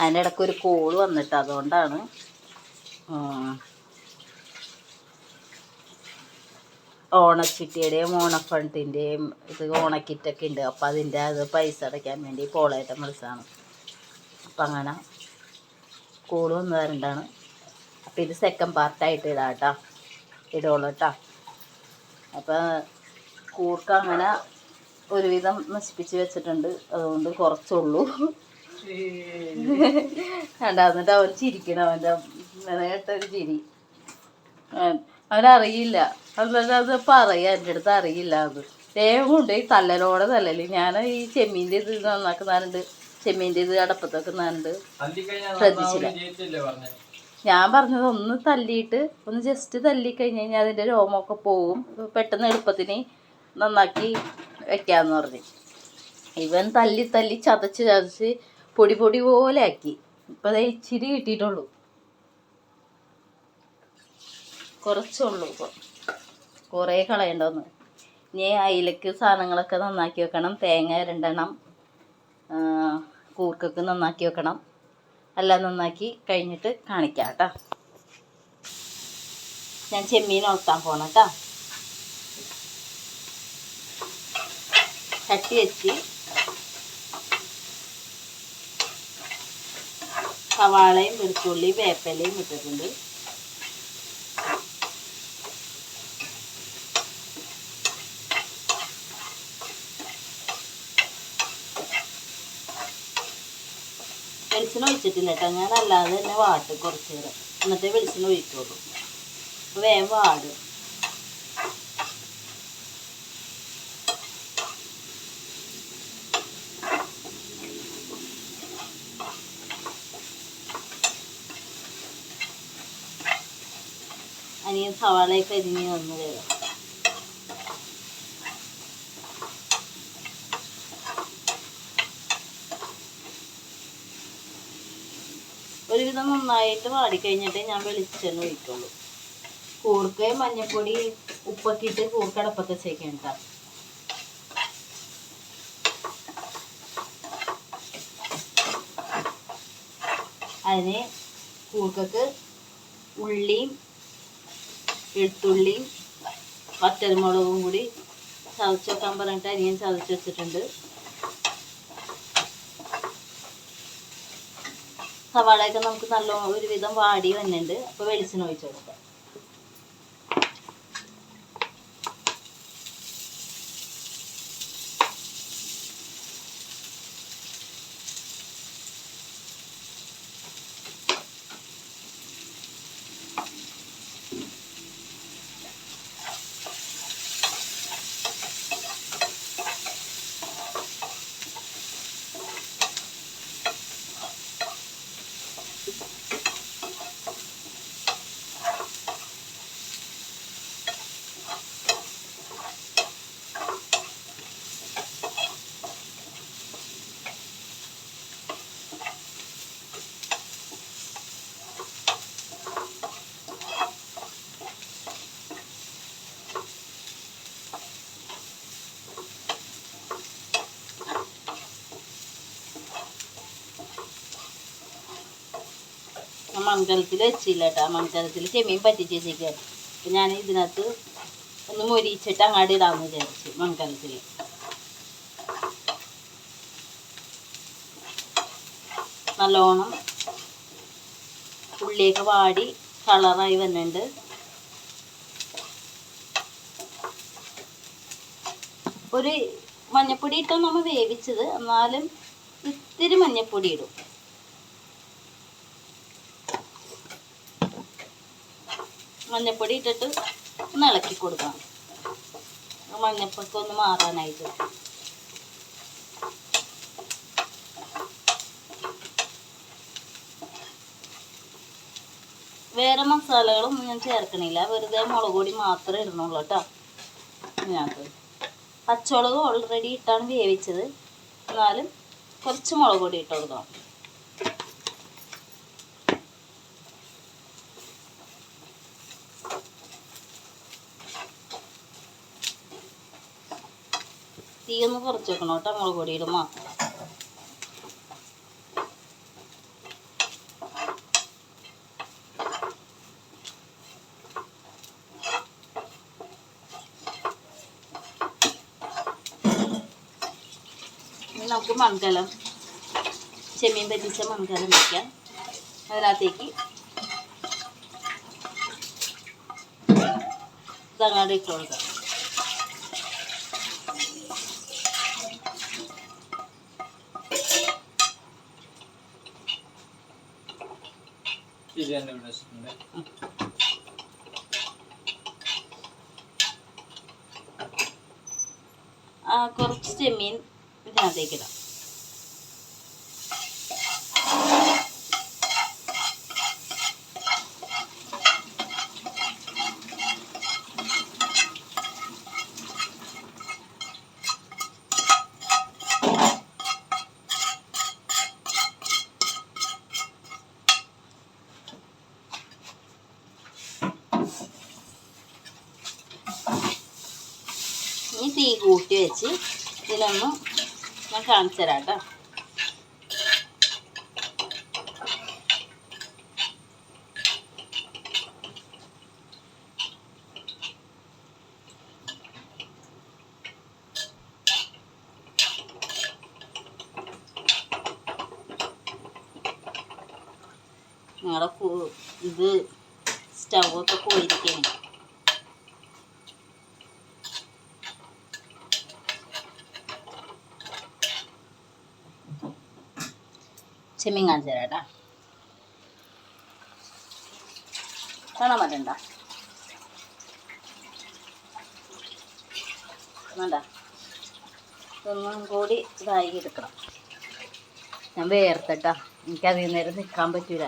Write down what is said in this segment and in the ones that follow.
അതിന്റെ ഇടയ്ക്ക് ഒരു കോൾ വന്നിട്ട് അതുകൊണ്ടാണ്. ഓണച്ചിട്ടിയുടെയും ഓണഫണ്ടിന്റെയും ഇത് ഓണക്കിറ്റൊക്കെ ഉണ്ട്. അപ്പം അതിന്റെ അത് പൈസ അടയ്ക്കാൻ വേണ്ടി പോളായിട്ട് മത്സരമാണ് അപ്പം അങ്ങനെ കോൾ വന്നു വരണ്ടാണ് അപ്പം ഇത് സെക്കൻഡ് പാർട്ടായിട്ട് ഇടാം കേട്ടോ. ഇടുള്ളൂ കേട്ടോ. അപ്പം കൂർക്ക അങ്ങനെ ഒരുവിധം നശിപ്പിച്ച് വെച്ചിട്ടുണ്ട്. അതുകൊണ്ട് കുറച്ചുള്ളൂ. കണ്ട എന്നിട്ട് അവൻ ചിരിക്കണം അവന്റെ നേട്ടൊരു ചിരി. അവനറിയില്ല. അതുകൊണ്ട് അത് പറയാ എന്റെ അടുത്ത് അറിയില്ല അത്. ദേഹം കൊണ്ട് ഈ തല്ലലോടെ തല്ലല് ഞാൻ ഈ ചെമ്മീന്റെ ഇത് നന്നാക്കുന്നുണ്ട് ചെമ്മീന്റെ ഇത് അടപ്പത്ത് വെക്കുന്നാറുണ്ട് ശ്രദ്ധിച്ചില്ല. ഞാൻ പറഞ്ഞത് ഒന്ന് തല്ലിയിട്ട് ഒന്ന് ജസ്റ്റ് തല്ലി കഴിഞ്ഞ് കഴിഞ്ഞാൽ അതിന്റെ രോമമൊക്കെ പോവും. പെട്ടെന്ന് എളുപ്പത്തിന് നന്നാക്കി വെക്കാമെന്ന് പറഞ്ഞു. ഇവൻ തല്ലി തല്ലി ചതച്ച് ചതച്ച് പൊടി പൊടി പോലെ ആക്കി. ഇപ്പം അതെ ഇച്ചിരി കിട്ടിയിട്ടുള്ളൂ. കുറച്ചുള്ളൂ ഇപ്പം. കുറേ കളയണ്ടോന്ന്. ഇനി അയിലക്ക് സാധനങ്ങളൊക്കെ നന്നാക്കി വെക്കണം. തേങ്ങ രണ്ടെണ്ണം കൂർക്കൊക്കെ നന്നാക്കി വെക്കണം. എല്ലാം നന്നാക്കി കഴിഞ്ഞിട്ട് കാണിക്കാം കേട്ടോ. ഞാൻ ചെമ്മീൻ ഉണക്കാൻ പോണം കേട്ടോ. ചട്ടി വെച്ച് സവാളയും വെളുത്തുള്ളിയും വേപ്പലയും ഇട്ടിട്ടുണ്ട്. വെളിച്ചെണ്ണ ഒഴിച്ചിട്ടില്ല കേട്ടോ. ഞാൻ അല്ലാതെ തന്നെ വാട്ടും കുറച്ച് നേരം. എന്നിട്ടേ വെളിച്ചെണ്ണ ഒഴിക്കുള്ളൂ. വേഗം വാടും. സവാളയൊക്കെ അരിഞ്ഞ് വന്ന് വേഗം ഒരുവിധം നന്നായിട്ട് വാടിക്കഴിഞ്ഞിട്ടേ ഞാൻ വെളിച്ചെണ്ണ ഒഴിക്കുള്ളൂ. കൂർക്കയും മഞ്ഞപ്പൊടി ഉപ്പൊക്കെ ഇട്ട് കൂർക്ക അടപ്പത്ത് കേട്ടോ. അതിന് കൂർക്കക്ക് ഉള്ളിയും വെളുത്തുള്ളിയും വറ്റൽമുളകും കൂടി ചതച്ച് വെക്കാൻ പറഞ്ഞിട്ട് അരിയും ചതച്ച് വെച്ചിട്ടുണ്ട്. സവാളയൊക്കെ നമുക്ക് നല്ല ഒരുവിധം വാടി വന്നിട്ടുണ്ട്. അപ്പോൾ വെളിച്ചെണ്ണ ഒഴിച്ചു കൊടുക്കാം. മൺകലത്തിൽ വെച്ചില്ല കേട്ടോ മൺകലത്തിൽ ചെമ്മീൻ പറ്റിച്ച് വെച്ചിരിക്കുക അപ്പം ഞാൻ ഇതിനകത്ത് ഒന്ന് മൊരിച്ചിട്ട് അങ്ങാടി ഇടാമെന്ന് വിചാരിച്ചു മൺകലത്തിൽ നല്ലോണം ഉള്ളിയൊക്കെ വാടി കളറായി വന്നിട്ടുണ്ട്. ഒരു മഞ്ഞപ്പൊടി ഇട്ടാണ് നമ്മൾ വേവിച്ചത്. എന്നാലും ഇത്തിരി മഞ്ഞപ്പൊടി ഇടും. മഞ്ഞപ്പൊടി ഇട്ടിട്ട് ഒന്ന് ഇളക്കി കൊടുക്കാം മഞ്ഞപ്പൊക്കെ ഒന്ന് മാറാനായിട്ട്. വേറെ മസാലകളൊന്നും ഞാൻ ചേർക്കണില്ല. വെറുതെ മുളക് പൊടി മാത്രമേ ഇടണുള്ളൂ കേട്ടോ. ഇതിനകത്ത്. പച്ചമുളക് ഓൾറെഡി ഇട്ടാണ് വേവിച്ചത്. എന്നാലും കുറച്ച് മുളക് പൊടി ഇട്ട് ഒന്ന് കുറച്ച് വെക്കണം കേട്ടോ മുളക് പൊടി ഇടുമ്പോൾ നമുക്ക് മൺകലം ചെമ്മീൻ പറ്റിച്ച മൺകലം വയ്ക്കാം അതിനകത്തേക്ക് തങ്ങാടി ഇട്ട് കൊടുക്കാം. തന്നെ ഇവിടെ വെച്ചിട്ടുണ്ട് കുറച്ച് ചെമ്മീൻ ഇതിനകത്തേക്ക് തീ കൂട്ടി വെച്ച് ഇതിലൊന്ന് ഞാൻ കാണിച്ചു തരാം കേട്ടോ ചെമ്മീൻ കാണിച്ചു തരാം കേട്ടോ. കാണാൻ പറ്റണ്ട വേണ്ട. കൂടി ഇതായി എടുക്കണം. ഞാൻ വേർത്തട്ടാ. എനിക്കധികം നേരം നിൽക്കാൻ പറ്റൂല.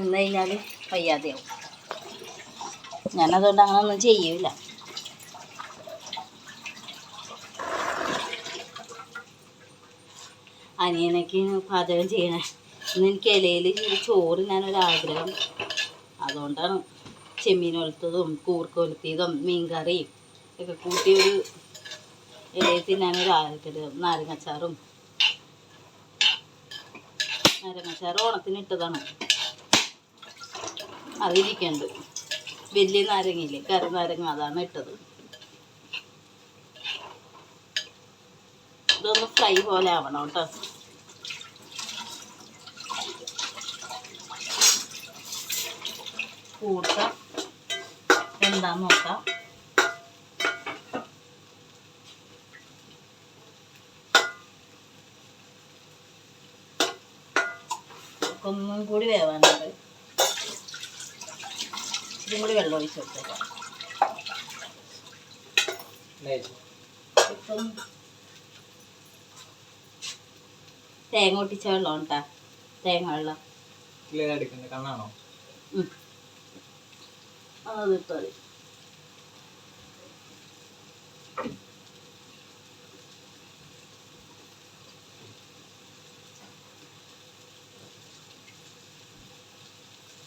നിന്ന് കഴിഞ്ഞാൽ വയ്യാതെയാവും. ഞാനതുകൊണ്ട് അങ്ങനെ ഒന്നും ചെയ്യൂല. അനിയനൊക്കെ പാചകം ചെയ്യണേ. ഇന്ന് എനിക്ക് ഇലയിൽ ചോറ് ഞാൻ ഒരു ആഗ്രഹം അതുകൊണ്ടാണ് ചെമ്മീൻ ഒലത്തതും കൂർക്ക ഒലത്തിയതും മീൻകറിയും ഒക്കെ കൂട്ടി ഒരു ഇലയിൽ തിന്നാനൊരാഗ്രഹം. നാരങ്ങച്ചാറും. നാരങ്ങച്ചാറ് ഓണത്തിന് ഇട്ടതാണ്. അതിരിക്കുന്നുണ്ട് വലിയ നാരങ്ങയില്ലേ? കറി നാരങ്ങ അതാണ് ഇട്ടത്. ഇതൊന്ന് ഫ്രൈ പോലെ ആവണം കേട്ടോ. കൂട്ട എന്താന്ന് നോക്കാം. ഒന്നും കൂടി വേവാനുണ്ട്. ഇതും കൂടി വെള്ളം ഒഴിച്ച് കൊടുത്തേക്കാം. ഇപ്പം തേങ്ങ ഒട്ടിച്ച വെള്ളം. ഉണ്ടാ തേങ്ങ വെള്ളം കണ്ണാണോ? അത് ഇട്ടാൽ മതി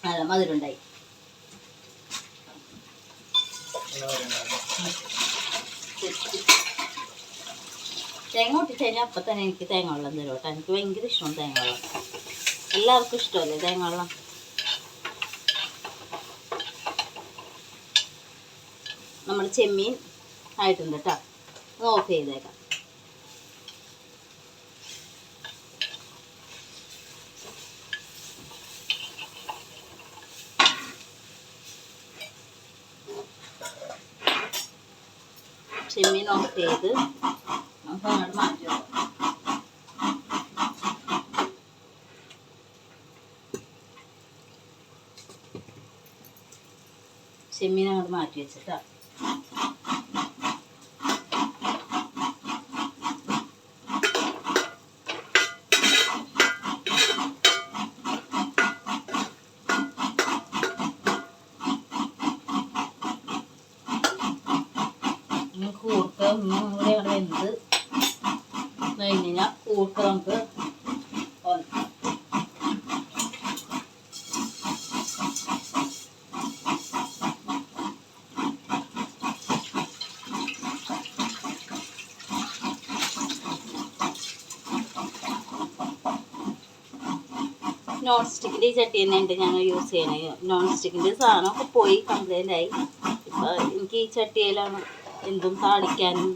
നല്ല മധുരമുണ്ടായി. തേങ്ങ കഴിഞ്ഞാൽ അപ്പം തന്നെ എനിക്ക് തേങ്ങ വെള്ളം തരും കേട്ടോ എനിക്ക് ഭയങ്കര ഇഷ്ടമാണ് തേങ്ങ വെള്ളം എല്ലാവർക്കും ഇഷ്ടമല്ലേ തേങ്ങ വെള്ളം നമ്മുടെ ചെമ്മീൻ ആയിട്ടുണ്ട് കേട്ടോ ഓഫ് ചെയ്തേക്കാം. ചെമ്മീൻ ഓഫ് ചെയ്ത് നമുക്ക് അങ്ങോട്ട് മാറ്റി വെക്കാം. ചെമ്മീൻ അങ്ങോട്ട് മാറ്റി വെച്ചിട്ടാ ഇനി കൂർക്ക ഒന്നും കൂടി അവിടെ വെന്ത് കഴിഞ്ഞ് കഴിഞ്ഞാൽ കൂർക്ക നമുക്ക് നോൺ സ്റ്റിക്കിന്റെ ഈ ചട്ടി തന്നെയുണ്ട് ഞങ്ങൾ യൂസ് ചെയ്യണത് നോൺ സ്റ്റിക്കിന്റെ സാധനമൊക്കെ പോയി കംപ്ലൈന്റ് ആയി. ഇപ്പം എനിക്ക് ഈ ചട്ടിയിലാണ് എന്തും താളിക്കാനും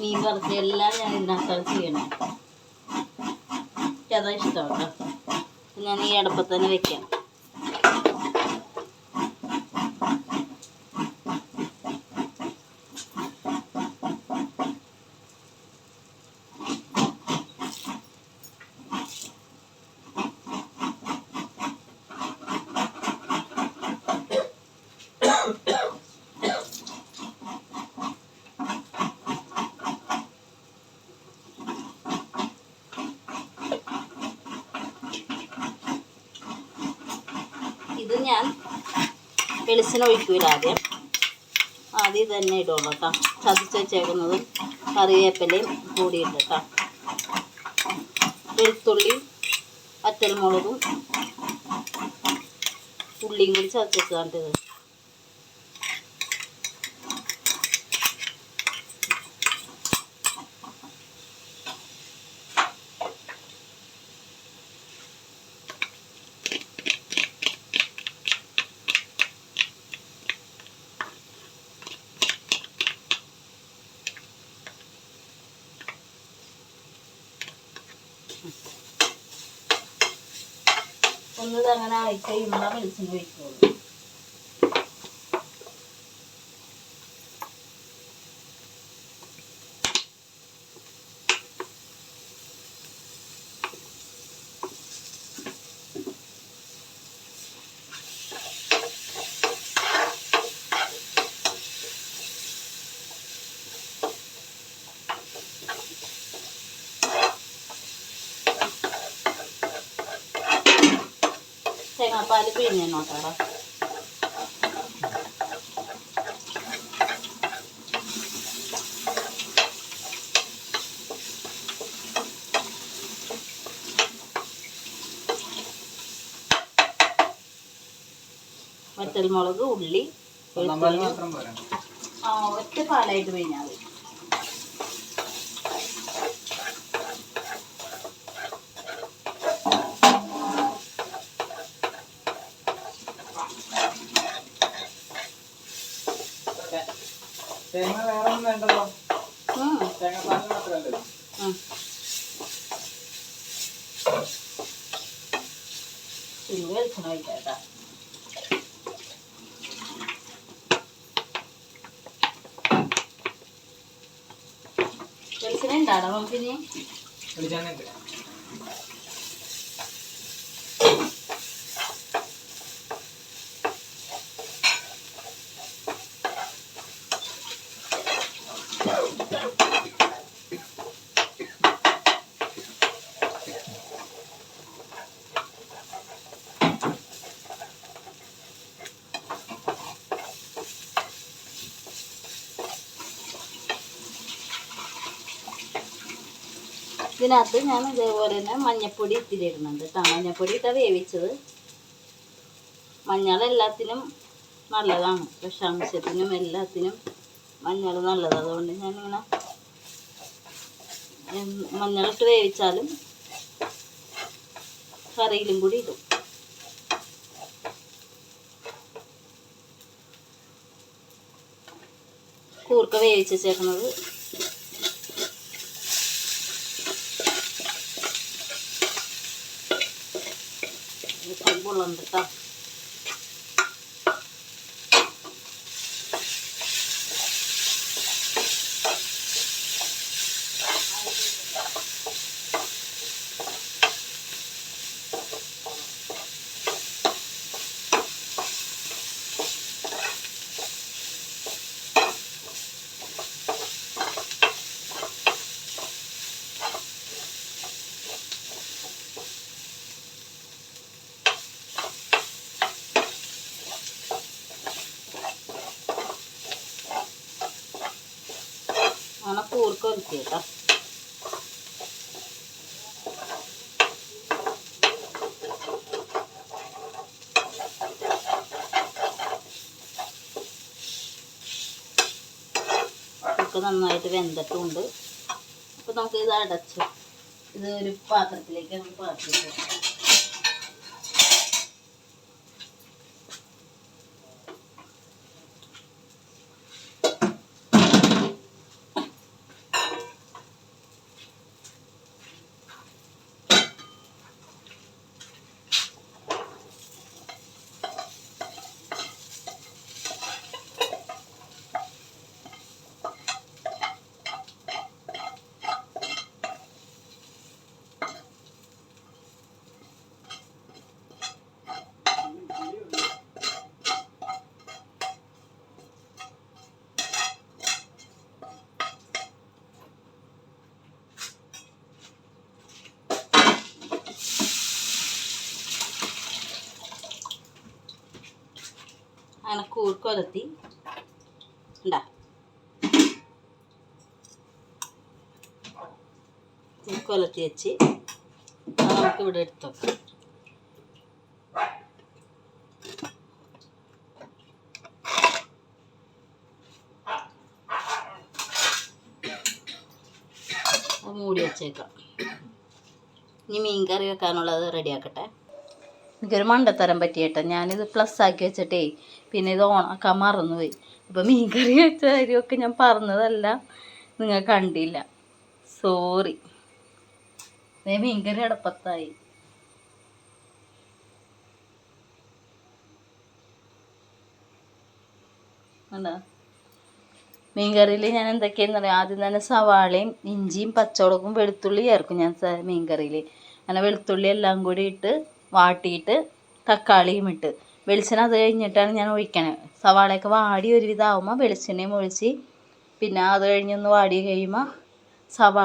മീൻ വറുത്ത എല്ലാം ഞാൻ ഇതിനകത്താണ് ചെയ്യണം. എനിക്കതാ ഇഷ്ടം കേട്ടോ. ഞാൻ ഈ അടുപ്പത്ത് തന്നെ വെക്കാം ഇത് ഞാൻ വെളിച്ചെണ്ണ ഒഴിക്കൂല ആദ്യം ആദ്യം തന്നെ ഇടുള്ളൂ കേട്ടോ ചതച്ച് വെച്ചേക്കുന്നതും കറിവേപ്പിലയും കൂടിയിട്ട് കേട്ടോ വെളുത്തുള്ളി വറ്റൽമുളകും ഉള്ളിയും കൂടി ചതച്ച് വെച്ചാണ്ട് ഇത് അങ്ങനെ ആയി കഴിയുമ്പോൾ വെളിച്ചെണ്ണ ഒഴിക്കുള്ളൂ തേങ്ങാപ്പാൽ പിഴിഞ്ഞോട്ടാടാ വറ്റൽമുളക് ഉള്ളി വറ്റൽ മുളക് ഉള്ളി ആ ഒറ്റ പാലായിട്ട് പിഴിഞ്ഞാൽ മതി. തേങ്ങ. വേറെ ഒന്നും വേണ്ടല്ലോ. തേങ്ങ പാൽ മാത്രമല്ലല്ലോ വെളിച്ചെണ്ണ വെളിച്ചെണ്ണ ഉണ്ടാടോ നമുക്ക് ഇനി വെളിച്ചെണ്ണ ഉണ്ട്. ഇതിനകത്ത് ഞാൻ ഇതേപോലെ തന്നെ മഞ്ഞപ്പൊടി ഇത്തിരി കേട്ടോ. മഞ്ഞപ്പൊടി ഇട്ടാണ് വേവിച്ചത്. മഞ്ഞൾ എല്ലാത്തിനും നല്ലതാണ്. വിഷാംശത്തിനും എല്ലാത്തിനും മഞ്ഞൾ നല്ലത് അതുകൊണ്ട് ഞാനിങ്ങനെ മഞ്ഞളിട്ട് വേവിച്ചാലും കറിയിലും കൂടി ഇടും. കൂർക്ക വേവിച്ച് വെച്ചേക്കുന്നത് வந்துட்டா. ഒലിക്കുക കേട്ടോ നന്നായിട്ട് വെന്തിട്ടുണ്ട്. അപ്പോൾ നമുക്ക് ഇത് അടച്ച് ഇത് ഒരു പാത്രത്തിലേക്ക് നമുക്ക് പാർട്ടി ഉണ്ടാ കൂർക്കൊലത്തി വെച്ച് അത് നമുക്ക് ഇവിടെ എടുത്തു മൂടി വെച്ചേക്കാം. ഇനി മീൻ കറി വെക്കാനുള്ളത് റെഡിയാക്കട്ടെ എനിക്കൊരു മണ്ടത്തരം പറ്റിയേട്ടോ. ഞാനിത് പ്ലസ് ആക്കി വെച്ചിട്ടേ പിന്നെ ഇത് ഓണാക്കാൻ മറന്നുപോയി. അപ്പം മീൻകറി വെച്ച കാര്യമൊക്കെ ഞാൻ പറഞ്ഞതല്ല. നിങ്ങൾ കണ്ടില്ല. സോറി മീൻകറി അടപ്പത്തായി. കണ്ടോ? മീൻ കറിയിൽ ഞാൻ എന്തൊക്കെയാന്ന് പറയാം ആദ്യം തന്നെ സവാളയും ഇഞ്ചിയും പച്ചമുളകും വെളുത്തുള്ളി ചേർക്കും ഞാൻ മീൻകറിയിൽ. മീൻ കറിയിൽ അങ്ങനെ വെളുത്തുള്ളി എല്ലാം കൂടി ഇട്ട് വാട്ടിയിട്ട് തക്കാളിയും ഇട്ട്. വെളിച്ചെണ്ണ അത് കഴിഞ്ഞിട്ടാണ് ഞാൻ ഒഴിക്കണത് സവാളയൊക്കെ വാടി ഒരുവിധമാകുമ്പോൾ വെളിച്ചെണ്ണയും ഒഴിച്ച് പിന്നെ അത് കഴിഞ്ഞൊന്ന് വാടി കഴിയുമ്പോൾ സവാ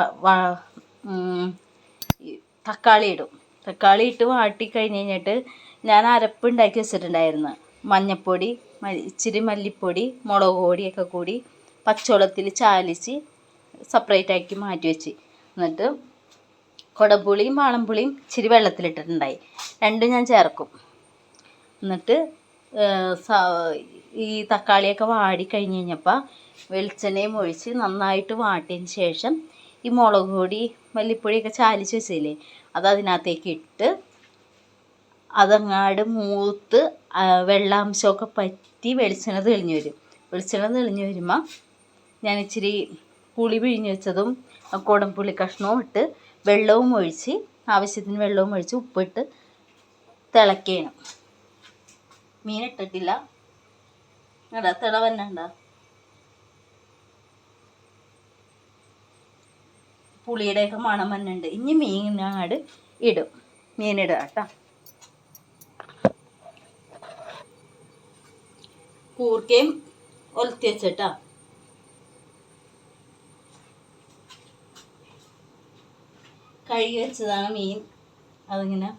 തക്കാളി ഇടും. തക്കാളി ഇട്ട് വാട്ടി കഴിഞ്ഞ് കഴിഞ്ഞിട്ട് ഞാൻ അരപ്പ് ഉണ്ടാക്കി വെച്ചിട്ടുണ്ടായിരുന്നു. മഞ്ഞൾപ്പൊടി ഇച്ചിരി മല്ലിപ്പൊടി മുളക് പൊടിയൊക്കെ കൂടി പച്ചവെള്ളത്തിൽ ചാലിച്ച് സെപ്പറേറ്റ് ആക്കി മാറ്റി വെച്ച്. എന്നിട്ട് കുടംപുളിയും വാളംപുളിയും ഇച്ചിരി വെള്ളത്തിലിട്ടിട്ടുണ്ടായി. രണ്ടും ഞാൻ ചേർക്കും. എന്നിട്ട് ഈ തക്കാളിയൊക്കെ വാടി കഴിഞ്ഞ് കഴിഞ്ഞപ്പോൾ വെളിച്ചെണ്ണയും ഒഴിച്ച് നന്നായിട്ട് വാട്ടിയതിന് ശേഷം ഈ മുളക് പൊടി മല്ലിപ്പൊടിയൊക്കെ ചാലിച്ച് വെച്ചില്ലേ അത് അതിനകത്തേക്ക് ഇട്ട് അതങ്ങാട് മൂത്ത് വെള്ളാംശമൊക്കെ പറ്റി വെളിച്ചെണ്ണ തെളിഞ്ഞു വരും. വെളിച്ചെണ്ണ തെളിഞ്ഞു വരുമ്പോൾ ഞാൻ ഇച്ചിരി പുളി പിഴിഞ്ഞ് വെച്ചതും കുടംപുളി കഷ്ണവും ഇട്ട് വെള്ളവും ഒഴിച്ച് ആവശ്യത്തിന് വെള്ളവും ഒഴിച്ച് ഉപ്പിട്ട് തിളയ്ക്കണം മീൻ ഇട്ടിട്ടില്ല. എടാ തിള വന്നണ്ട പുളിയുടെയൊക്കെ മണം വന്നുണ്ട് ഇനി മീൻ അങ്ങോട്ട് ഇടും മീനിടുക കേട്ടോ. കൂർക്കയും ഒലത്തി വെച്ചിട്ടാ. കഴുകി വെച്ചതാണ് മീൻ. അതിങ്ങനെ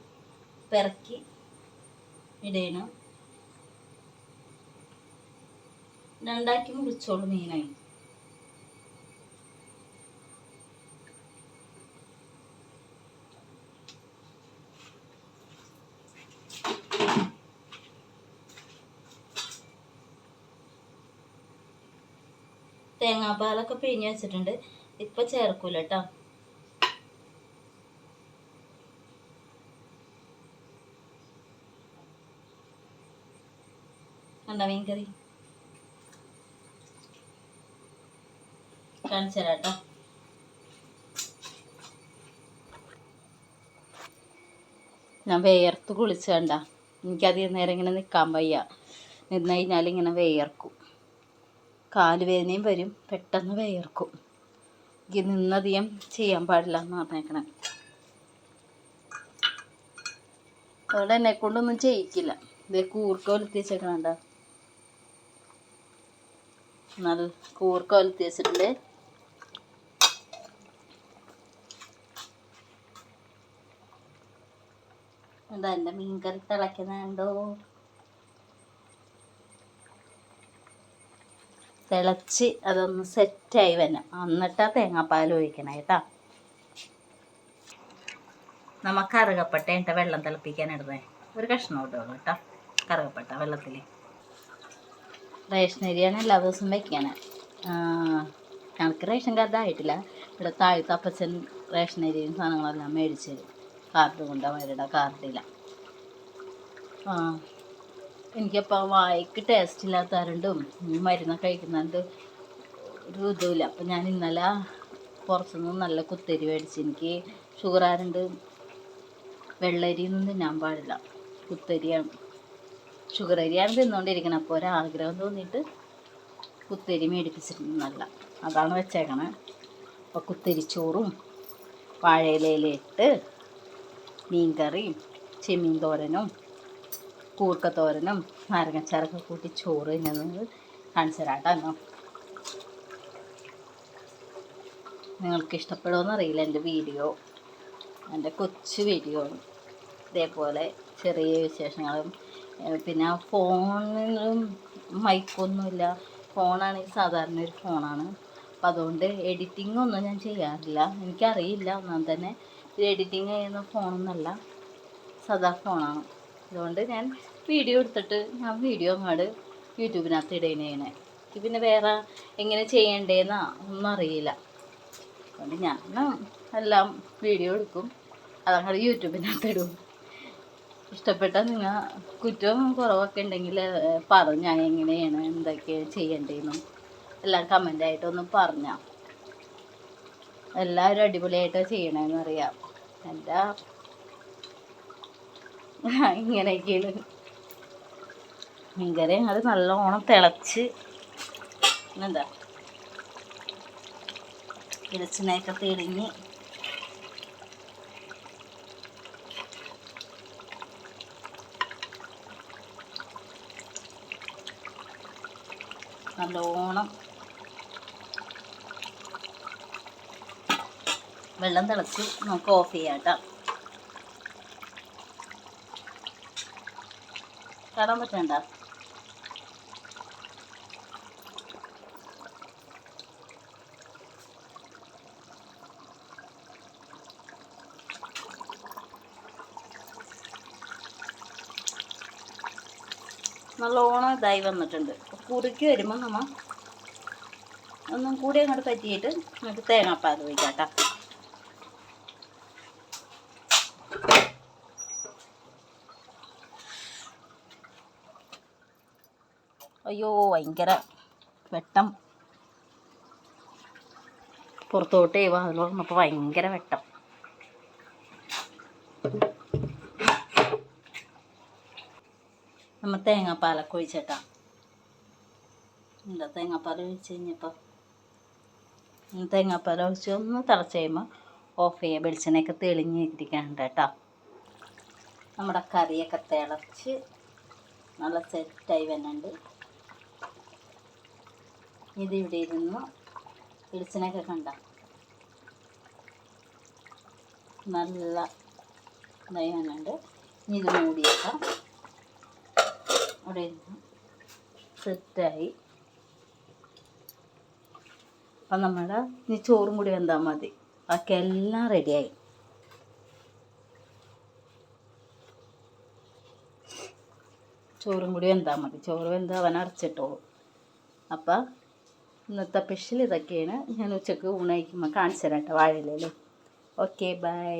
പെറക്കി ഇടയണം രണ്ടാക്കി മുറിച്ചോളൂ മീനായി. തേങ്ങാപ്പാലൊക്കെ പിഴിഞ്ഞ് വെച്ചിട്ടുണ്ട്. ഇപ്പൊ ചേർക്കൂല കേട്ടോ കണ്ട മീൻ കറി. കാണിച്ചു തരാം കേട്ടോ. ഞാൻ വേർത്ത് കുളിച്ച് കണ്ട. എനിക്കധികം നേരം ഇങ്ങനെ നിൽക്കാൻ വയ്യ. നിന്ന് കഴിഞ്ഞാൽ ഇങ്ങനെ വേർക്കും. കാൽ വേദനയും വരും. പെട്ടെന്ന് വേർക്കും. എനിക്ക് നിന്നധികം ചെയ്യാൻ പാടില്ല എന്ന് പറഞ്ഞേക്കണേ. അതുകൊണ്ട് എന്നെ കൊണ്ടൊന്നും ചെയ്യിക്കില്ല. ഇത് കൂർക്ക ഒലുത്തി വെച്ചേക്കണണ്ട നല്ല കൂർക്ക വലത്തി വെച്ചിട്ടുണ്ട് എന്താ എന്റെ മീൻകറി തിളയ്ക്കുന്നുണ്ടോ? തിളച്ച് അതൊന്ന് സെറ്റായി വരണം. എന്നിട്ടാ തേങ്ങാപ്പാൽ ഒഴിക്കണേ കേട്ടാ. നമുക്ക് കറുകപ്പട്ട എന്നിട്ട് വെള്ളം തിളപ്പിക്കാൻ ഇടുന്നേ. ഒരു കഷ്ണം ഇടുള്ളൂ കേട്ടോ. കറുകപ്പട്ട വെള്ളത്തിൽ റേഷൻ അരിയാണ് എല്ലാ ദിവസവും വയ്ക്കാന് ഞങ്ങൾക്ക് റേഷൻ കാർഡ് ആയിട്ടില്ല. ഇവിടെ താഴത്തെ അപ്പച്ചൻ റേഷൻ അരിയും സാധനങ്ങളെല്ലാം മേടിച്ച് തരും കാർഡ് കൊണ്ട് അവരുടെ കാർഡില്ല എനിക്കപ്പോൾ വായിക്ക് ടേസ്റ്റ് ഇല്ലാത്തവരുണ്ടും ഈ മരുന്നൊക്കെ കഴിക്കുന്നുണ്ട് ഒരു ഇതുമില്ല. അപ്പം ഞാൻ ഇന്നലെ പുറത്തുനിന്ന് നല്ല കുത്തരി മേടിച്ച് എനിക്ക് ഷുഗർ ആരുണ്ട്? വെള്ളരിയൊന്നും തിന്നാൻ പാടില്ല. കുത്തരിയാണ്. ഷുഗർ അരിയാണ് തിന്നുകൊണ്ടിരിക്കണം അപ്പോൾ ഒരാഗ്രഹം തോന്നിയിട്ട് കുത്തരി മേടിപ്പിച്ചിട്ടുണ്ടല്ല അതാണ് വെച്ചേക്കണേ. അപ്പോൾ കുത്തരിച്ചോറും വാഴയിലയിലിട്ട് മീൻകറിയും ചെമ്മീൻ തോരനും കൂർക്കത്തോരനും നാരങ്ങച്ചാറൊക്കെ കൂട്ടി ചോറ് തിന്നുന്നത് കാണിച്ചു തരാട്ടോ നിങ്ങൾക്ക് ഇഷ്ടപ്പെടുമെന്നറിയില്ല എന്റെ വീഡിയോ എന്റെ കൊച്ചു വീഡിയോ ഇതേപോലെ ചെറിയ വിശേഷങ്ങളും. പിന്നെ ഫോണിനും മൈക്കൊന്നുമില്ല. ഫോണാണെങ്കിൽ സാധാരണ ഒരു ഫോണാണ്. അപ്പം അതുകൊണ്ട് എഡിറ്റിംഗ് ഒന്നും ഞാൻ ചെയ്യാറില്ല. എനിക്കറിയില്ല ഒന്നാം തന്നെ. ഇത് എഡിറ്റിംഗ് ചെയ്യുന്ന ഫോണൊന്നല്ല. സാധാ ഫോണാണ്. അതുകൊണ്ട് ഞാൻ വീഡിയോ എടുത്തിട്ട് ഞാൻ വീഡിയോ അങ്ങോട്ട് യൂട്യൂബിനകത്ത് ഇടുകയാണ് ചെയ്യണേ എനിക്ക് പിന്നെ വേറെ എങ്ങനെ ചെയ്യണ്ടേന്നാ ഒന്നും അറിയില്ല. അതുകൊണ്ട് ഞാൻ എല്ലാം വീഡിയോ എടുക്കും. അതങ്ങോട്ട് യൂട്യൂബിനകത്ത് ഇടും. ഇഷ്ടപ്പെട്ട നിങ്ങൾ കുറ്റവും കുറവൊക്കെ ഉണ്ടെങ്കിൽ പറഞ്ഞ എങ്ങനെയാണ് എന്തൊക്കെ ചെയ്യേണ്ടതെന്നും എല്ലാം കമന്റായിട്ടൊന്ന് പറഞ്ഞാൽ എല്ലാവരും അടിപൊളിയായിട്ടാണ് ചെയ്യണമെന്ന് അറിയാം. എന്താ? ഇങ്ങനെയൊക്കെയാണ്. മീൻകറി അത് നല്ലോണം തിളച്ച് എന്താ? വെളിച്ചെണ്ണയൊക്കെ തെളിഞ്ഞ് നല്ലോണം വെള്ളം തിളച്ച് നമുക്ക് ഓഫ് ചെയ്യാം കേട്ടോ. കാണാൻ പറ്റണ്ട. നല്ലോണം ഇതായി വന്നിട്ടുണ്ട്. കുറുക്കി വരുമ്പോൾ നമ്മൾ ഒന്നും കൂടി അങ്ങോട്ട് പറ്റിയിട്ട് നമുക്ക് തേങ്ങാപ്പാൽ ഒഴിക്കാം കേട്ടോ അയ്യോ ഭയങ്കര വെട്ടം. പുറത്തോട്ട് വാതിലോടുന്നപ്പോൾ ഭയങ്കര വെട്ടം. തേങ്ങാപ്പാലൊക്കെ ഒഴിച്ചേട്ടാ. എന്താ തേങ്ങാപ്പാൽ ഒഴിച്ച് കഴിഞ്ഞപ്പോൾ തേങ്ങാപ്പാൽ ഒഴിച്ച് ഒന്ന് തിളച്ച് കഴിയുമ്പോൾ ഓഫ് ചെയ്യുക വെളിച്ചെണ്ണയൊക്കെ തെളിഞ്ഞിരിക്കാണ്ട് കേട്ടോ. നമ്മുടെ കറിയൊക്കെ തിളച്ച് നല്ല സെറ്റായി വരുന്നുണ്ട്. ഇതിവിടെ ഇരുന്ന് വെളിച്ചെണ്ണയൊക്കെ കണ്ട. നല്ല ഇതായി വന്നുണ്ട് ഇനി ഇത് മൂടിയേക്കാം അവിടെ ഇരുന്ന് സെറ്റായി. അപ്പം നമ്മുടെ ഇനി ചോറും കൂടി വെന്താൽ മതി. ബാക്കി എല്ലാം റെഡിയായി. ചോറും കൂടി വെന്താൽ മതി. ചോറ് വെന്ത് അവൻ അരച്ചിട്ടോളൂ. അപ്പം ഇന്നത്തെ സ്പെഷ്യൽ ഇതൊക്കെയാണ്. ഞാൻ ഉച്ചയ്ക്ക് ഊണയിക്കുമ്പോൾ കാണിച്ചു തരാം കേട്ടോ വാഴയിലല്ലേ ഓക്കെ ബൈ